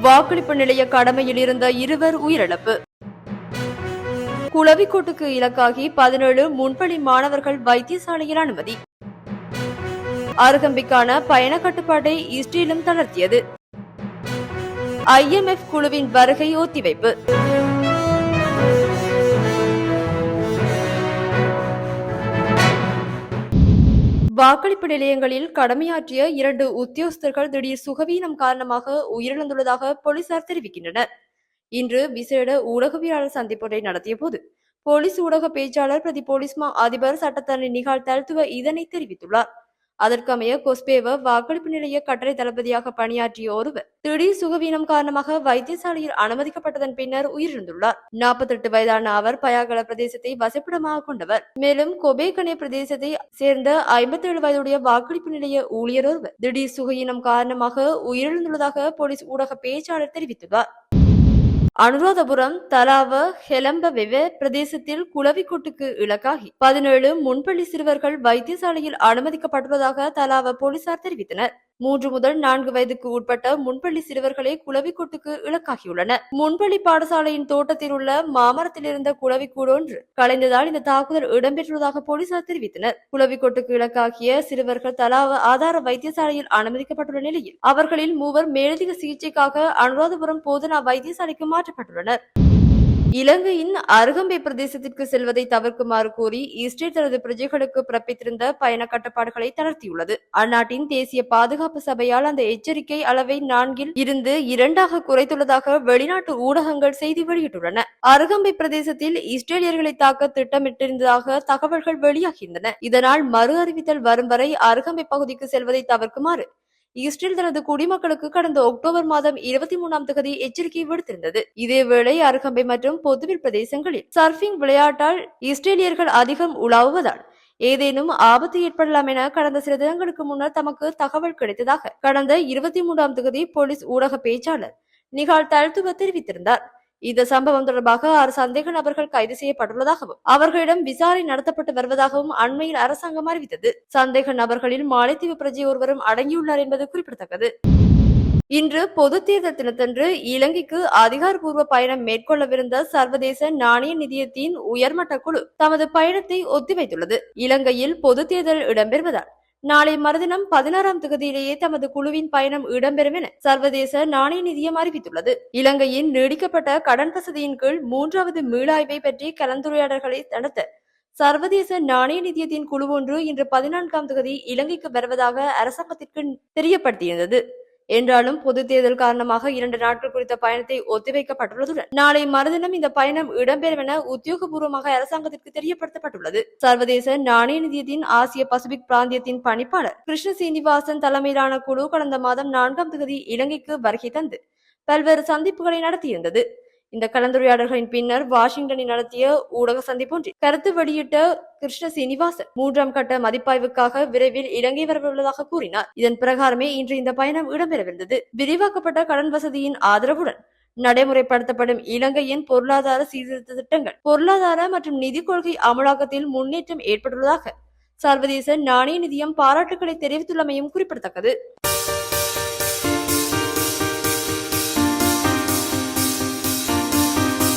வாக்களிப்பு நிலைய கடமையில் இருந்த இருவர் உயிரிழப்பு. குளவிக்கோட்டுக்கு இலக்காகி பதினேழு முன்பள்ளி மாணவர்கள் வைத்தியசாலையில் அனுமதி. அருகம்பிக்கான பயண கட்டுப்பாட்டை இஸ்ரேலும் தளர்த்தியது. ஐஎம்எஃப் குழுவின் வருகை ஒத்திவைப்பு. வாக்களிப்பு நிலையங்களில் கடமையாற்றிய இரண்டு உத்தியோகஸ்தர்கள் திடீர் சுகவீனம் காரணமாக உயிரிழந்துள்ளதாக போலீசார் தெரிவிக்கின்றனர். இன்று விசேட ஊடகவியலாளர் சந்திப்பொன்றை நடத்திய போது போலீஸ் ஊடக பேச்சாளர் பிரதி போலீஸ் மா அதிபர் சட்டத்தரணி நிகால் தல்துவ இதனை தெரிவித்துள்ளார். அதற்கமைய கொஸ்பேவ வாக்களிப்பு நிலைய கட்டளை தளபதியாக பணியாற்றிய ஒருவர் திடீர் சுகவீனம் காரணமாக வைத்தியசாலையில் அனுமதிக்கப்பட்டதன் பின்னர் உயிரிழந்துள்ளார். நாற்பத்தெட்டு வயதான அவர் பயாகல பிரதேசத்தை வசிப்பிடமாக கொண்டவர். மேலும் கொபேகனே பிரதேசத்தை சேர்ந்த ஐம்பத்தேழு வயதுடைய வாக்களிப்பு நிலைய ஊழியர் ஒருவர் திடீர் சுகவீனம் காரணமாக உயிரிழந்துள்ளதாக போலீஸ் ஊடக பேச்சாளர் தெரிவித்துள்ளார். அனுராதபுரம் தலாவ ஹெலம்பவெவ பிரதேசத்தில் குளவிக்கொட்டுக்கு இலக்காகி. பதினேழு முன்பள்ளி சிறுவர்கள் வைத்தியசாலையில் அனுமதிக்கப்பட்டுள்ளதாக தலாவ போலீசார் தெரிவித்தனர். மூன்று முதல் நான்கு வயதுக்கு உட்பட்ட முன்பள்ளி சிறுவர்களே குளவிக்கூட்டுக்கு இலக்காகியுள்ளனர். முன்பள்ளி பாடசாலையின் தோட்டத்தில் உள்ள மாமரத்தில் இருந்த குளவிக்கூடு ஒன்று கலைந்ததால் இந்த தாக்குதல் இடம்பெற்றுள்ளதாக போலீசார் தெரிவித்தனர். குளவிக்கூட்டுக்கு இலக்காகிய சிறுவர்கள் தலாவ ஆதார வைத்தியசாலையில் அனுமதிக்கப்பட்டுள்ள நிலையில் அவர்களில் மூவர் மேலதிக சிகிச்சைக்காக அனுராதபுரம் போதனா வைத்தியசாலைக்கு மாற்றப்பட்டுள்ளனர். இலங்கையின் அருகம்பை பிரதேசத்திற்கு செல்வதை தவிர்க்குமாறு கூறி இஸ்ரேல் தனது பிரஜைகளுக்கு பிறப்பித்திருந்த பயண கட்டுப்பாடுகளை தளர்த்தியுள்ளது. அந்நாட்டின் தேசிய பாதுகாப்பு சபையால் அந்த எச்சரிக்கை அளவை நான்கில் இருந்து இரண்டாக குறைத்துள்ளதாக வெளிநாட்டு ஊடகங்கள் செய்தி வெளியிட்டுள்ளன. அருகம்பை பிரதேசத்தில் இஸ்ரேலியர்களை தாக்க திட்டமிட்டிருந்ததாக தகவல்கள் வெளியாகின்றன இதனால் மறு அறிவித்தல் வரும் வரை அருகம்பை பகுதிக்கு செல்வதை தவிர்க்குமாறு இஸ்ரேல் தனது குடிமக்களுக்கு கடந்த அக்டோபர் மாதம் இருபத்தி மூணாம் தேதி எச்சரிக்கை விடுத்திருந்தது. இதேவேளை அருகம்பை மற்றும் பொதுவில் பிரதேசங்களில் சர்ஃபிங் விளையாட்டால் இஸ்ரேலியர்கள் அதிகம் உலாவுவதால் ஏதேனும் ஆபத்து ஏற்படலாம் என கடந்த சில தினங்களுக்கு முன்னர் தமக்கு தகவல் கிடைத்ததாக கடந்த இருபத்தி மூன்றாம் தேதி போலீஸ் ஊடக பேச்சாளர் நிகால் தல்துவ தெரிவித்திருந்தார். இந்த சம்பவம் தொடர்பாக ஆறு சந்தேக நபர்கள் கைது செய்யப்பட்டுள்ளதாகவும் அவர்களிடம் விசாரணை நடத்தப்பட்டு வருவதாகவும் அண்மையில் அரசாங்கம் அறிவித்தது. சந்தேக நபர்களில் மாலைத்தீவு பிரஜை ஒருவரும் அடங்கியுள்ளார் என்பது குறிப்பிடத்தக்கது. இன்று பொது தேர்தல் தினத்தன்று இலங்கைக்கு அதிகாரப்பூர்வ பயணம் மேற்கொள்ளவிருந்த சர்வதேச நாணய நிதியத்தின் உயர்மட்ட குழு தமது பயணத்தை ஒத்திவைத்துள்ளது. இலங்கையில் பொது தேர்தல் இடம்பெறுவதால் நாளை மறுதினம் பதினாறாம் தொகுதியிலேயே தமது குழுவின் பயணம் இடம்பெறும் என சர்வதேச நாணய நிதியம் அறிவித்துள்ளது. இலங்கையின் நீடிக்கப்பட்ட கடன் வசதியின் கீழ் மூன்றாவது மீளாய்வை பற்றி கலந்துரையாடல்களை நடத்த சர்வதேச நாணய நிதியத்தின் குழு ஒன்று இன்று பதினான்காம் தொகுதி இலங்கைக்கு வருவதாக அரசாங்கத்திற்கு தெரியப்படுத்தியிருந்தது. என்றாலும் பொது தேர்தல் காரணமாக இரண்டு நாட்கள் குறித்த பயணத்தை ஒத்திவைக்கப்பட்டுள்ளதுடன் நாளை மறுதினம் இந்த பயணம் இடம்பெறும் என உத்தியோகபூர்வமாக அரசாங்கத்திற்கு தெரியப்படுத்தப்பட்டுள்ளது. சர்வதேச நாணய நிதியத்தின் ஆசிய பசிபிக் பிராந்தியத்தின் பணிப்பாளர் கிருஷ்ண சீனிவாசன் தலைமையிலான குழு கடந்த மாதம் நான்காம் தேதி இலங்கைக்கு வருகை தந்து பல்வேறு சந்திப்புகளை நடத்தியிருந்தது. இந்த கலந்துரையாடல்களின் பின்னர் வாஷிங்டனில் நடத்திய ஊடக சந்திப்பொன்றில் கருத்து வெளியிட்ட கிருஷ்ண சீனிவாசன் மூன்றாம் கட்ட மதிப்பாய்வுக்காக விரைவில் இலங்கை வரவுள்ளதாக கூறினார். இதன் பிரகாரமே இன்று இந்த பயணம் இடம்பெறவிருந்தது. விரிவாக்கப்பட்ட கடன் வசதியின் ஆதரவுடன் நடைமுறைப்படுத்தப்படும் இலங்கையின் பொருளாதார சீர்திருத்த திட்டங்கள் பொருளாதார மற்றும் நிதி கொள்கை அமலாக்கத்தில் முன்னேற்றம் ஏற்பட்டுள்ளதாக சர்வதேச நாணய நிதியம் பாராட்டுக்களை தெரிவித்துள்ளமையும் குறிப்பிடத்தக்கது.